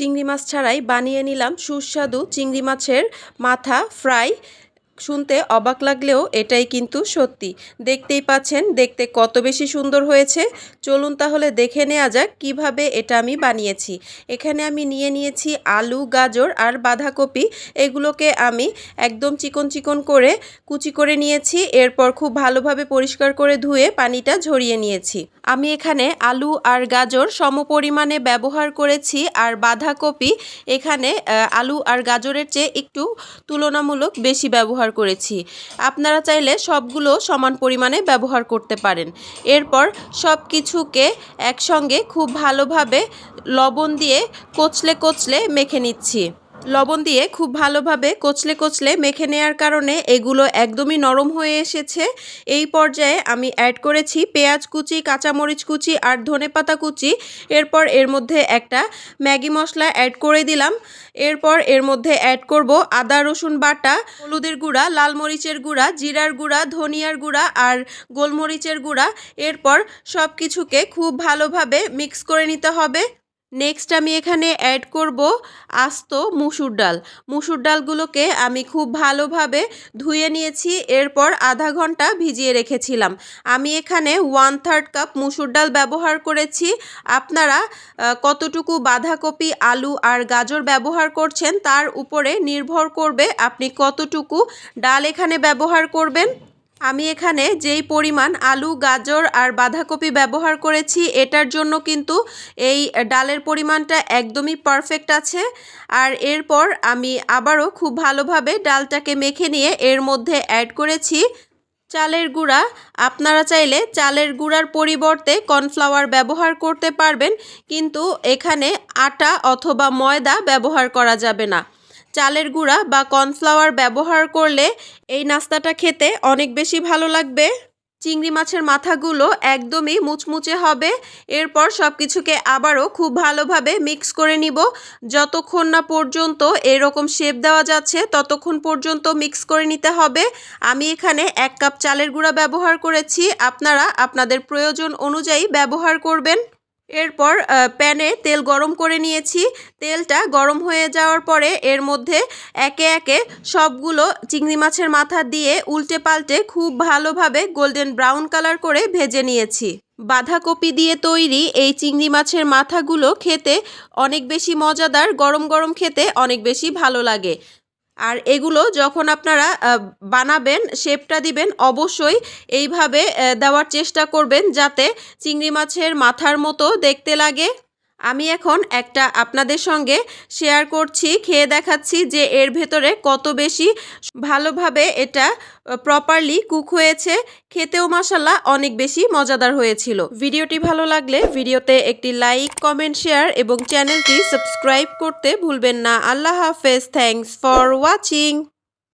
চিংড়ি মাছ ছাড়াই বানিয়ে নিলাম সুস্বাদু চিংড়ি মাছের মাথা ফ্রাই শুনতে অবাক লাগলেও এটাই কিন্তু সত্যি। দেখতেই পাচ্ছেন, দেখতে কত বেশি সুন্দর হয়েছে। চলুন তাহলে দেখে নেওয়া যাক কীভাবে এটা আমি বানিয়েছি। এখানে আমি নিয়ে নিয়েছি আলু, গাজর আর বাঁধাকপি। এগুলোকে আমি একদম চিকন চিকন করে কুচি করে নিয়েছি। এরপর খুব ভালোভাবে পরিষ্কার করে ধুয়ে পানিটা ঝরিয়ে নিয়েছি। আমি এখানে আলু আর গাজর সমপরিমাণে ব্যবহার করেছি আর বাঁধাকপি এখানে আলু আর গাজরের চেয়ে একটু তুলনামূলক বেশি ব্যবহার করেছি। আপনারা চাইলে সবগুলো সমান পরিমাণে ব্যবহার করতে পারেন। এরপর সব কিছুকে একসঙ্গে খুব ভালোভাবে লবণ দিয়ে কচলে কচলে মেখে নিচ্ছি। লবণ দিয়ে খুব ভালোভাবে কচলে কচলে মেখে নেওয়ার কারণে এগুলো একদমই নরম হয়ে এসেছে। এই পর্যায়ে আমি অ্যাড করেছি পেঁয়াজ কুচি, কাঁচামরিচ কুচি আর ধনেপাতা কুচি। এরপর এর মধ্যে একটা ম্যাগি মশলা অ্যাড করে দিলাম। এরপর এর মধ্যে অ্যাড করব আদা, রসুন বাটা, হলুদের গুঁড়া, লাল মরিচের গুঁড়া, জিরার গুঁড়া, ধনিয়ার গুঁড়া আর গোলমরিচের গুঁড়া। এরপর সব কিছুকে খুব ভালোভাবে মিক্স করে নিতে হবে। নেক্সট আমি এখানে অ্যাড করব আস্ত মুসুর ডাল। মুসুর ডালগুলোকে আমি খুব ভালোভাবে ধুয়ে নিয়েছি, এরপর আধা ঘণ্টা ভিজিয়ে রেখেছিলাম। আমি এখানে ওয়ান থার্ড কাপ মুসুর ডাল ব্যবহার করেছি। আপনারা কতটুকু বাঁধাকপি, আলু আর গাজর ব্যবহার করছেন তার উপরে নির্ভর করবে আপনি কতটুকু ডাল এখানে ব্যবহার করবেন। আমি এখানে যেই পরিমাণ আলু, গাজর আর বাঁধাকপি ব্যবহার করেছি, এটার জন্য কিন্তু এই ডালের পরিমাণটা একদমই পারফেক্ট আছে। আর এরপর আমি আবারও খুব ভালোভাবে ডালটাকে মেখে নিয়ে এর মধ্যে অ্যাড করেছি চালের গুঁড়া। আপনারা চাইলে চালের গুঁড়ার পরিবর্তে কর্নফ্লাওয়ার ব্যবহার করতে পারবেন, কিন্তু এখানে আটা অথবা ময়দা ব্যবহার করা যাবে না। চালের গুঁড়া বা কর্নফ্লাওয়ার ব্যবহার করলে এই নাস্তাটা খেতে অনেক বেশি ভালো লাগবে। চিংড়ি মাছের মাথাগুলো একদমই মুচমুচে হবে। এরপর সব কিছুকে আবারও খুব ভালোভাবে মিক্স করে নিব। যতক্ষণ না পর্যন্ত এরকম শেপ দেওয়া যাচ্ছে, ততক্ষণ পর্যন্ত মিক্স করে নিতে হবে। আমি এখানে এক কাপ চালের গুঁড়া ব্যবহার করেছি। আপনারা আপনাদের প্রয়োজন অনুযায়ী ব্যবহার করবেন। এরপর প্যানে তেল গরম করে নিয়েছি। তেলটা গরম হয়ে যাওয়ার পরে এর মধ্যে একে একে সবগুলো চিংড়ি মাছের মাথা দিয়ে উল্টে পাল্টে খুব ভালোভাবে গোল্ডেন ব্রাউন কালার করে ভেজে নিয়েছি। বাঁধাকপি দিয়ে তৈরি এই চিংড়ি মাছের মাথাগুলো খেতে অনেক বেশি মজাদার, গরম গরম খেতে অনেক বেশি ভালো লাগে। আর এগুলো যখন আপনারা বানাবেন, শেপটা দিবেন, অবশ্যই এইভাবে দেওয়ার চেষ্টা করবেন যাতে চিংড়ি মাছের মাথার মতো দেখতে লাগে। আমি এখন একটা আপনাদের সঙ্গে শেয়ার করছি, খেয়ে দেখাচ্ছি যে এর ভেতরে কত বেশি ভালোভাবে এটা প্রপারলি কুক হয়েছে। খেতেও মাসাল্লাহ অনেক বেশি মজাদার হয়েছিল। ভিডিওটি ভালো লাগলে ভিডিওতে একটি লাইক কমেন্ট শেয়ার এবং চ্যানেলটি সাবস্ক্রাইব করতে ভুলবেন না। আল্লাহ হাফেজ। Thanks for watching